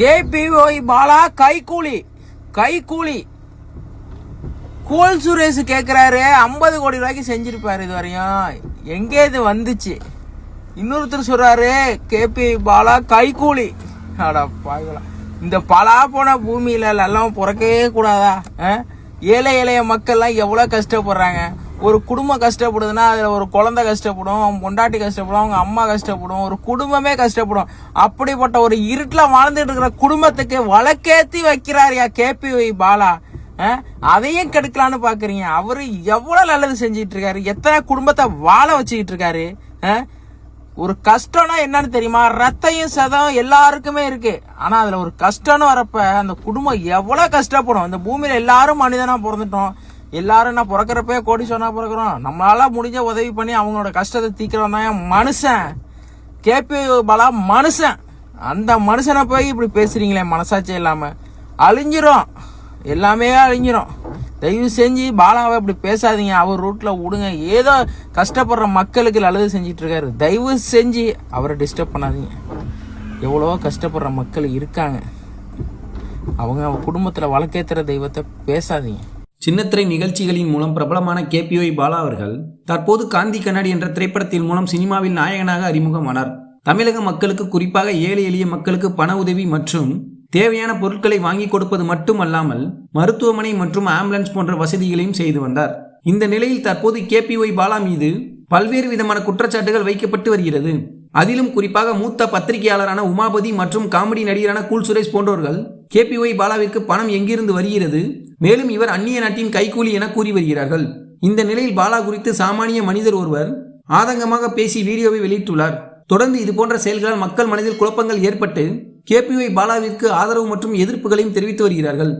கேபிஓய் பாலா கைக்கூலி கைக்கூலி கூல் சுரேஷ் கேட்குறாரு ஐம்பது கோடி ரூபாய்க்கு செஞ்சிருப்பாரு இது வரையும் எங்கே இது வந்துச்சு? இன்னொருத்தர் சொல்றாரு கேபி பாலா கைக்கூலி அடா பாக்கலாம் இந்த பலா போன பூமியில எல்லாம் பிறக்கவே கூடாதா? ஆ? ஏழை எளிய மக்கள்லாம் எவ்வளோ கஷ்டப்படுறாங்க? ஒரு குடும்பம் கஷ்டப்படுதுன்னா அதில் ஒரு குழந்தை கஷ்டப்படும் அவங்க பொண்டாட்டி கஷ்டப்படும் அவங்க அம்மா கஷ்டப்படும் ஒரு குடும்பமே கஷ்டப்படும். அப்படிப்பட்ட ஒரு இருட்டில் வாழ்ந்துட்டு இருக்கிற குடும்பத்துக்கு வழக்கேத்தி வைக்கிறாரியா கேபி பாலா. ஆ? அதையும் கெடுக்கலான்னு பாக்குறீங்க. அவரு எவ்வளவு நல்லது செஞ்சிட்டு இருக்காரு எத்தனை குடும்பத்தை வாழ வச்சுக்கிட்டு இருக்காரு ஆ? ஒரு கஷ்டம்னா என்னன்னு தெரியுமா? ரத்தையும் சதம் எல்லாருக்குமே இருக்கு. ஆனா அதுல ஒரு கஷ்டம்னு வரப்ப அந்த குடும்பம் எவ்வளவு கஷ்டப்படும்? இந்த பூமியில எல்லாரும் மனிதனா பிறந்துட்டோம். எல்லாரும் என்ன பிறக்கிறப்பே கோடி சொன்னா பிறக்கிறோம். நம்மளால முடிஞ்ச உதவி பண்ணி அவங்களோட கஷ்டத்தை தீக்கிறவன் தான் மனுஷன். கேபி பாலா மனுஷன். அந்த மனுஷனை போய் இப்படி பேசுறீங்களே மனசாட்சி இல்லாம. அழிஞ்சிரும். எல்லாமே அழிஞ்சிரும். தயவு செஞ்சு பாலாவை இப்படி பேசாதீங்க. அவர் ரூட்ல விடுங்க. ஏதோ கஷ்டப்படுற மக்களுக்கு நல்லது செஞ்சிட்டு இருக்காரு. தயவு செஞ்சு அவரை டிஸ்டர்ப் பண்ணாதீங்க. எவ்வளவோ கஷ்டப்படுற மக்கள் இருக்காங்க. அவங்க குடும்பத்தில் வழக்கேற்றுற வழக்கேத்துற தெய்வத்தை பேசாதீங்க. சின்னத்திரை நிகழ்ச்சிகளின் மூலம் பிரபலமான கேபிஓய் பாலா அவர்கள் தற்போது காந்தி கண்ணாடி என்ற திரைப்படத்தின் மூலம் சினிமாவில் நாயகனாக அறிமுகமானார். தமிழக மக்களுக்கு குறிப்பாக ஏழை எளிய மக்களுக்கு பண உதவி மற்றும் தேவையான பொருட்களை வாங்கி கொடுப்பது மட்டுமல்லாமல் மருத்துவமனை மற்றும் ஆம்புலன்ஸ் போன்ற வசதிகளையும் செய்து வந்தார். இந்த நிலையில் தற்போது கேபிஒய் பாலா மீது பல்வேறு விதமான குற்றச்சாட்டுகள் வைக்கப்பட்டு வருகிறது. அதிலும் குறிப்பாக மூத்த பத்திரிகையாளரான உமாபதி மற்றும் காமெடி நடிகரான கூல் சுரேஷ் போன்றவர்கள் கேபிஒய் பாலாவிற்கு பணம் எங்கிருந்து வருகிறது? மேலும் இவர் அந்நிய நாட்டின் கைக்கூலி என கூறி வருகிறார்கள். இந்த நிலையில் பாலா குறித்து சாமானிய மனிதர் ஒருவர் ஆதங்கமாக பேசி வீடியோவை வெளியிட்டுள்ளார். தொடர்ந்து இது போன்ற செயல்களால் மக்கள் மனதில் குழப்பங்கள் ஏற்பட்டு கேபிஒய் பாலாவிற்கு ஆதரவு மற்றும் எதிர்ப்புகளையும் தெரிவித்து வருகிறார்கள்.